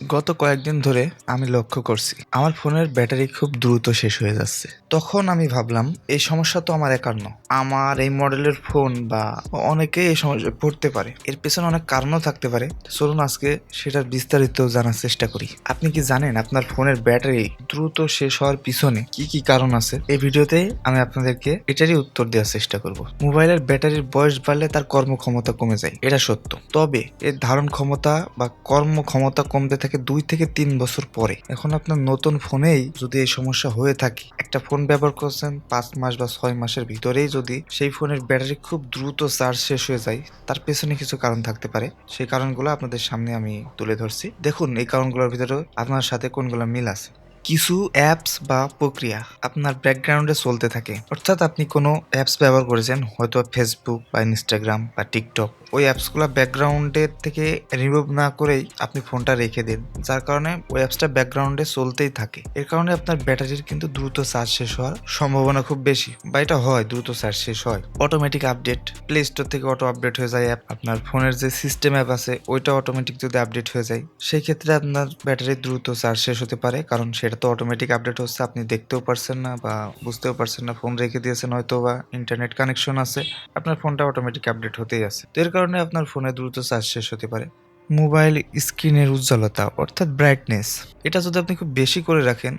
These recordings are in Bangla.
গত কয়েকদিন ধরে আমি লক্ষ্য করছি, আমার ফোনের ব্যাটারি খুব দ্রুত শেষ হয়ে যাচ্ছে। তখন আমি ভাবলাম, এই সমস্যা তো আমার একার ন আমার এই মডেলের ফোন বা অনেকেই এই সমস্যা পড়তে পারে। এর পেছনে অনেক কারণও থাকতে পারে। চলুন আজকে সেটার বিস্তারিত জানার চেষ্টা করি। আপনি কি জানেন আপনার ফোনের ব্যাটারি দ্রুত শেষ হওয়ার পিছনে কি কি কারণ আছে? এই ভিডিওতে আমি আপনাদেরকে এটারই উত্তর দেওয়ার চেষ্টা করব। মোবাইলের ব্যাটারির বয়স বাড়লে তার কর্মক্ষমতা কমে যায়। এটা সত্য। তবে এর ধারণ ক্ষমতা বা কর্মক্ষমতা কমতে থাকে দুই থেকে তিন বছর পরে। এখন আপনার নতুন ফোনেই যদি এই সমস্যা হয়ে থাকে, একটা ফোন ব্যবহার করছেন পাঁচ মাস বা ছয় মাসের ভিতরেই যদি সেই ফোনের ব্যাটারি খুব দ্রুত চার্জ শেষ হয়ে যায়, তার পেছনে কিছু কারণ থাকতে পারে। সেই কারণগুলো আপনাদের সামনে আমি তুলে ধরছি। দেখুন, এই কারণগুলোর ভিতরে আপনার সাথে কোনগুলো মিল আছে? কিছু অ্যাপস বা প্রক্রিয়া আপনার ব্যাকগ্রাউন্ডে চলতে থাকে। অর্থাৎ আপনি কোনো অ্যাপস ব্যবহার করেছেন, হয়তো ফেসবুক বা ইনস্টাগ্রাম বা টিকটক ওই অ্যাপসগুলো ব্যাকগ্রাউন্ডের থেকে রিমুভ না করেই আপনি ফোনটা রেখে দিন। যার কারণে ওই অ্যাপসটা ব্যাকগ্রাউন্ডে চলতেই থাকে। এর কারণে আপনার ব্যাটারির কিন্তু দ্রুত চার্জ শেষ হওয়ার সম্ভাবনা খুব বেশি বা এটা হয়, দ্রুত চার্জ শেষ হয়। অটোমেটিক আপডেট প্লে স্টোর থেকে অটো আপডেট হয়ে যায় অ্যাপ আপনার ফোনের যে সিস্টেম অ্যাপ আছে, ওইটা অটোমেটিক যদি আপডেট হয়ে যায়, সেই ক্ষেত্রে আপনার ব্যাটারি দ্রুত চার্জ শেষ হতে পারে। কারণ সেটা তো অটোমেটিক আপডেট হচ্ছে, আপনি দেখতেও পারছেন না বা বুঝতেও পারছেন না। ফোন রেখে দিয়েছেন হয়তো বা ইন্টারনেট কানেকশন আছে, আপনার ফোনটা অটোমেটিক আপডেট হতেই আছে। তো এর কারণে আপনার ফোনে দ্রুত চার্জ শেষ হতে পারে। মোবাইল স্ক্রিনের উজ্জ্বলতা, অর্থাৎ ব্রাইটনেস এটা যদি আপনি খুব বেশি করে রাখেন,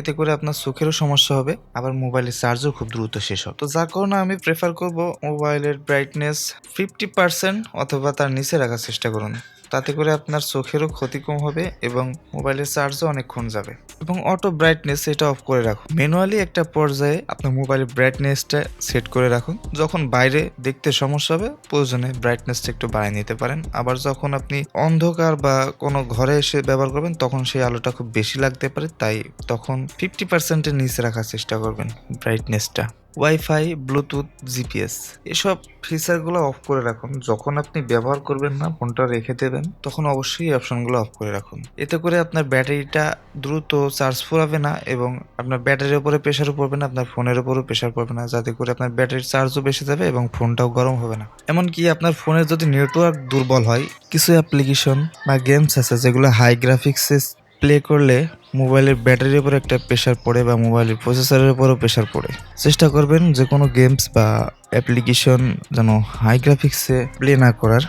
এতে করে আপনার চোখেরও সমস্যা হবে, আবার মোবাইলের চার্জও খুব দ্রুত শেষ হবে। তো যার কারণে আমি প্রেফার করব মোবাইলের ব্রাইটনেস ফিফটি পার্সেন্ট অথবা তার নিচে রাখার চেষ্টা করুন। তাতে করে আপনার চোখেরও ক্ষতি কম হবে এবং মোবাইলের চার্জও অনেকক্ষণ যাবে। এবং অটো ব্রাইটনেস এটা অফ করে রাখুন। ম্যানুয়ালি একটা পর্যায়ে আপনার মোবাইলের ব্রাইটনেসটা সেট করে রাখুন। যখন বাইরে দেখতে সমস্যা হবে, প্রয়োজনে ব্রাইটনেসটা একটু বাড়িয়ে নিতে পারেন। আবার যখন আপনি অন্ধকার বা কোনো ঘরে এসে ব্যবহার করবেন, তখন সেই আলোটা খুব বেশি লাগতে পারে। তাই তখন ফিফটি পার্সেন্টের নিচে রাখার চেষ্টা করবেন ব্রাইটনেসটা ওয়াইফাই ব্লুটুথ জিপিএস এসব ফিচারগুলো অফ করে রাখুন। যখন আপনি ব্যবহার করবেন না ফোনটা রেখে দেবেন, তখন অবশ্যই অপশনগুলো অফ করে রাখুন। এতে করে আপনার ব্যাটারিটা দ্রুত চার্জ ফুরাবে না এবং আপনার ব্যাটারির উপরে প্রেশারও পড়বে না, আপনার ফোনের উপরও প্রেশার পড়বে না, যাতে করে আপনার ব্যাটারির চার্জও বেশি যাবে এবং ফোনটাও গরম হবে না। এমনকি আপনার ফোনের যদি নেটওয়ার্ক দুর্বল হয়, কিছু অ্যাপ্লিকেশন বা গেমস আছে যেগুলো হাই গ্রাফিক্সে প্লে করলে মোবাইলের ব্যাটারির উপর একটা প্রেশার পড়ে বা মোবাইলের প্রসেসরের উপরও প্রেশার পড়ে। চেষ্টা করবেন যে কোনো গেমস বা অ্যাপ্লিকেশন যেন হাই গ্রাফিক্সে প্লে না করার,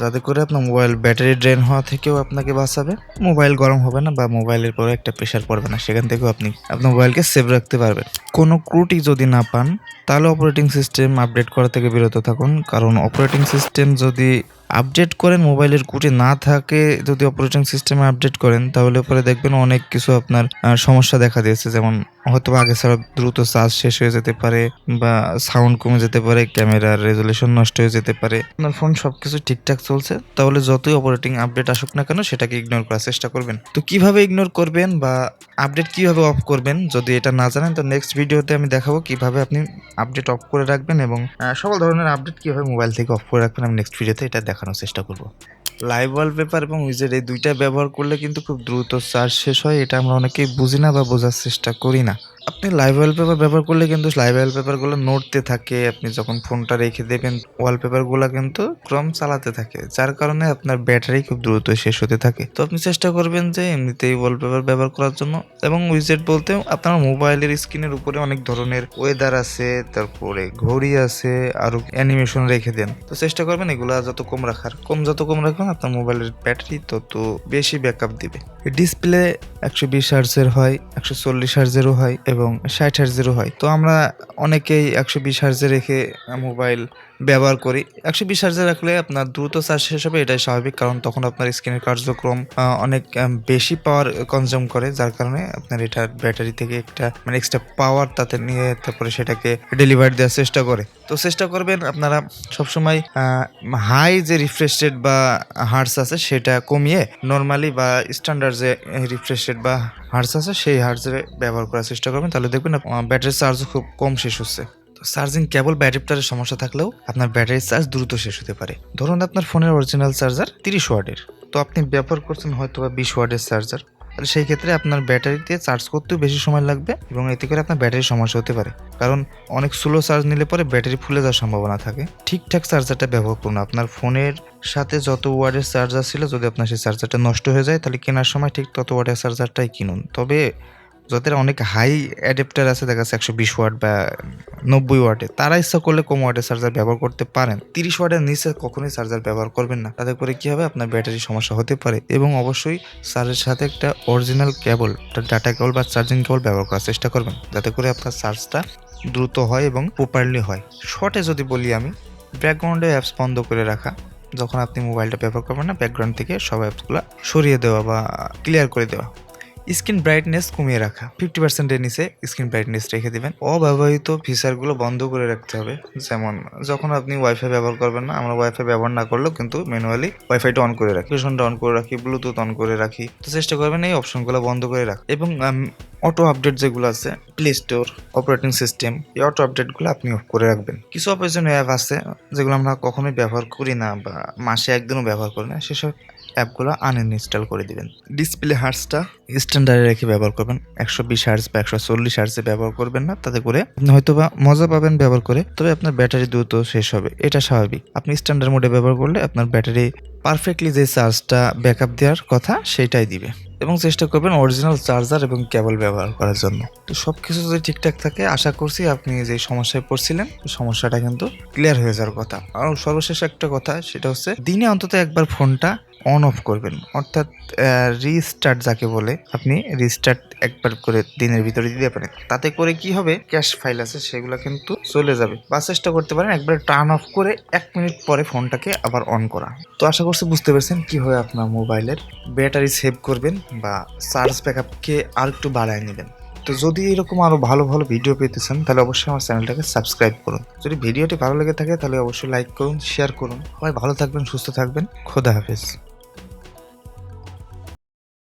যাতে করে আপনার মোবাইল ব্যাটারি ড্রেন হওয়া থেকেও আপনাকে বাঁচাবে। মোবাইল গরম হবে না বা মোবাইলের পরে একটা প্রেশার পড়বে না, সেখান থেকেও আপনি আপনার মোবাইলকে সেভ রাখতে পারবেন। কোনো ক্রুটি যদি না পান, তাহলে অপারেটিং সিস্টেম আপডেট করা থেকে বিরত থাকুন। কারণ অপারেটিং সিস্টেম যদি আপডেট করেন মোবাইলের কুটে না থাকে, যদি অপারেটিং সিস্টেমে আপডেট করেন, তাহলে পরে দেখবেন অনেক কিছু আপনার সমস্যা দেখা দিয়েছে। যেমন হয়তো আগে ছাড়া দ্রুত চার্জ শেষ হয়ে যেতে পারে বা সাউন্ড কমে যেতে পারে, ক্যামেরার রেজুলেশন নষ্ট হয়ে যেতে পারে। আপনার ফোন সব কিছু ঠিকঠাক চলছে, তাহলে যতই অপারেটিং আপডেট আসুক না কেন, সেটাকে ইগনোর করার চেষ্টা করবেন। তো কীভাবে ইগনোর করবেন বা আপডেট কীভাবে অফ করবেন, যদি এটা না জানেন, তো নেক্সট ভিডিওতে আমি দেখাবো কীভাবে আপনি আপডেট অফ করে রাখবেন এবং সকল ধরনের আপডেট কীভাবে মোবাইল থেকে অফ করে রাখবেন। আমি নেক্সট ভিডিওতে এটা দেখানোর চেষ্টা করব। লাইভ ওয়ালপেপার এবং উইজেট এই দুইটা ব্যবহার করলে কিন্তু খুব দ্রুত চার্জ শেষ হয়, এটা আমরা অনেকেই বুঝি না বা বোঝার চেষ্টা করি না। আপনি লাইভ ওয়ালপেপার ব্যবহার করলে কিন্তু লাইভ ওয়ালপেপারগুলো নড়তে থাকে। আপনি যখন ফোনটা রেখে দেবেন ওয়ালপেপারগুলো কিন্তু ক্রম চালাতে থাকে। যার কারণে আপনার ব্যাটারি খুব দ্রুত শেষ হতে থাকে। তো আপনি চেষ্টা করবেন যে এমনিতেই ওয়ালপেপার ব্যবহার করার জন্য এবং উইজেট বলতে আপনার মোবাইলের স্ক্রিনের উপরে অনেক ধরনের ওয়েদার আছে, তারপরে ঘড়ি আছে আরও অ্যানিমেশন রেখে দেন। তো চেষ্টা করবেন এগুলা যত কম রাখার। কম যত কম রাখবেন, আপনার মোবাইলের ব্যাটারি তত বেশি ব্যাকআপ দিবে। ডিসপ্লে একশো বিশ হার্জের হয়, একশো চল্লিশ হার্জেরও হয় এবং ষাট হার্জেরও হয়। তো আমরা অনেকেই একশো বিশ হার্জে রেখে মোবাইল ব্যবহার করি। একশো বিশ হার্জে রাখলে আপনার দ্রুত চার্জ শেষ হবে, এটাই স্বাভাবিক। কারণ তখন আপনার স্ক্রিনের কার্যক্রম অনেক বেশি পাওয়ার কনজিউম করে, যার কারণে আপনার এটার ব্যাটারি থেকে একটা মানে এক্সট্রা পাওয়ার তাতে নিয়ে তারপরে সেটাকে ডেলিভারি দেওয়ার চেষ্টা করে। তো চেষ্টা করবেন আপনারা সবসময় হাই যে রিফ্রেশ রেট বা হার্স আছে, সেটা কমিয়ে নর্মালি বা স্ট্যান্ডার্ড যে রিফ্রেশ রেট বা হার্স আছে, সেই হার্সে ব্যবহার করার চেষ্টা করবেন। তাহলে দেখবেন ব্যাটারি চার্জও খুব কম শেষ হচ্ছে। তো চার্জিং কেবল ব্যাটারিটারের সমস্যা থাকলেও আপনার ব্যাটারি চার্জ দ্রুত শেষ হতে পারে। ধরুন আপনার ফোনের অরিজিনাল চার্জার তিরিশ ওয়ার্ডের তো আপনি ব্যবহার করছেন হয়তো বা বিশ ওয়ার্ডের চার্জার তাহলে সেই ক্ষেত্রে আপনার ব্যাটারিতে চার্জ করতেও বেশি সময় লাগবে এবং এতে করে আপনার ব্যাটারির সমস্যা হতে পারে। কারণ অনেক স্লো চার্জ নিলে পরে ব্যাটারি ফুলে যাওয়ার সম্ভাবনা থাকে। ঠিকঠাক চার্জারটা ব্যবহার করুন। আপনার ফোনের সাথে যত ওয়ার্ডের চার্জার ছিল, যদি আপনার সেই চার্জারটা নষ্ট হয়ে যায়, তাহলে কেনার সময় ঠিক তত ওয়ার্ডের চার্জারটাই কিনুন। তবে যাদের অনেক হাই অ্যাডাপ্টার আছে, দেখা যাচ্ছে একশো বিশ ওয়াট বা নব্বই ওয়াটে, তারা ইচ্ছা করলে কম ওয়াটের চার্জার ব্যবহার করতে পারেন। তিরিশ ওয়াটের নিচে কখনোই চার্জার ব্যবহার করবেন না। তাতে করে কি হবে? আপনার ব্যাটারি সমস্যা হতে পারে এবং অবশ্যই চার্জের সাথে একটা অরিজিনাল কেবল ডাটা কেবল বা চার্জিং কেবল ব্যবহার করার চেষ্টা করবেন। যাতে করে আপনার চার্জটা দ্রুত হয় এবং প্রপারলি হয়। শর্টে যদি বলি আমি ব্যাকগ্রাউন্ডে অ্যাপস বন্ধ করে রাখা। যখন আপনি মোবাইলটা ব্যবহার করবেন না ব্যাকগ্রাউন্ড থেকে সব অ্যাপসগুলো সরিয়ে দেওয়া বা ক্লিয়ার করে দেওয়া। স্ক্রিন ব্রাইটনেস কমিয়ে রাখা। ফিফটি পার্সেন্টের নিচে স্ক্রিন ব্রাইটনেস রেখে দেবেন। অব্যবহৃত ফিচারগুলো বন্ধ করে রাখতে হবে। যেমন, যখন আপনি ওয়াইফাই ব্যবহার করবেন না, আমরা ওয়াইফাই ব্যবহার না করলেও কিন্তু ম্যানুয়ালি ওয়াইফাইটা অন করে রাখি। লোকেশনটা অন করে রাখি ব্লুটুথ অন করে রাখি। তো চেষ্টা করবেন এই অপশনগুলো বন্ধ করে রাখা এবং অটো আপডেট যেগুলো আছে প্লে স্টোর অপারেটিং সিস্টেম এই অটো আপডেটগুলো আপনি অফ করে রাখবেন। কিছু অপারেশন অ্যাপ আছে, যেগুলো আমরা কখনোই ব্যবহার করি না বা মাসে একদিনও ব্যবহার করি না। সেসব অ্যাপগুলো আনইনস্টল করে দিবেন। ডিসপ্লে হার্সটা স্ট্যান্ডার্ডে রেখে ব্যবহার করবেন। একশো বিশ হার্স বা একশো চল্লিশ হার্সে ব্যবহার করবেন না তাতে করে আপনি হয়তো বা মজা পাবেন ব্যবহার করে তবে আপনার ব্যাটারি দ্রুত শেষ হবে। এটা স্বাভাবিক। আপনি স্ট্যান্ডার্ড মোডে ব্যবহার করলে আপনার ব্যাটারি পারফেক্টলি যে চার্জটা ব্যাকআপ দেওয়ার কথা সেটাই দিবে। এবং চেষ্টা করবেন অরিজিনাল চার্জার এবং কেবল ব্যবহার করার জন্য। তো সব কিছু যদি ঠিকঠাক থাকে আশা করছি আপনি যে সমস্যায় পড়ছিলেন সমস্যাটা কিন্তু ক্লিয়ার হয়ে যাওয়ার কথা। আর সর্বশেষ একটা কথা সেটা হচ্ছে দিনে অন্তত একবার ফোনটা অন অফ করবেন। অর্থাৎ রিস্টার্ট যাকে বলে, আপনি রিস্টার্ট একবার করে দিনের ভিতরে দিতে পারেন। তাতে করে কি হবে? ক্যাশ ফাইল আছে, সেগুলো কিন্তু চলে যাবে। বা চেষ্টা করতে পারেন একবার টার্ন অফ করে এক মিনিট পরে ফোনটাকে আবার অন করা। তো আশা করছি বুঝতে পারছেন কীভাবে আপনার মোবাইলের। ব্যাটারি সেভ করবেন বা চার্জ ব্যাকআপকে আর একটু বাড়ায় নেবেন। তো যদি এরকম আরও ভালো ভালো ভিডিও পেতে চান, তাহলে অবশ্যই আমার চ্যানেলটাকে সাবস্ক্রাইব করুন। যদি ভিডিওটি ভালো লেগে থাকে, তাহলে অবশ্যই লাইক করুন শেয়ার করুন। সবাই ভালো থাকবেন, সুস্থ থাকবেন। খোদা হাফেজ।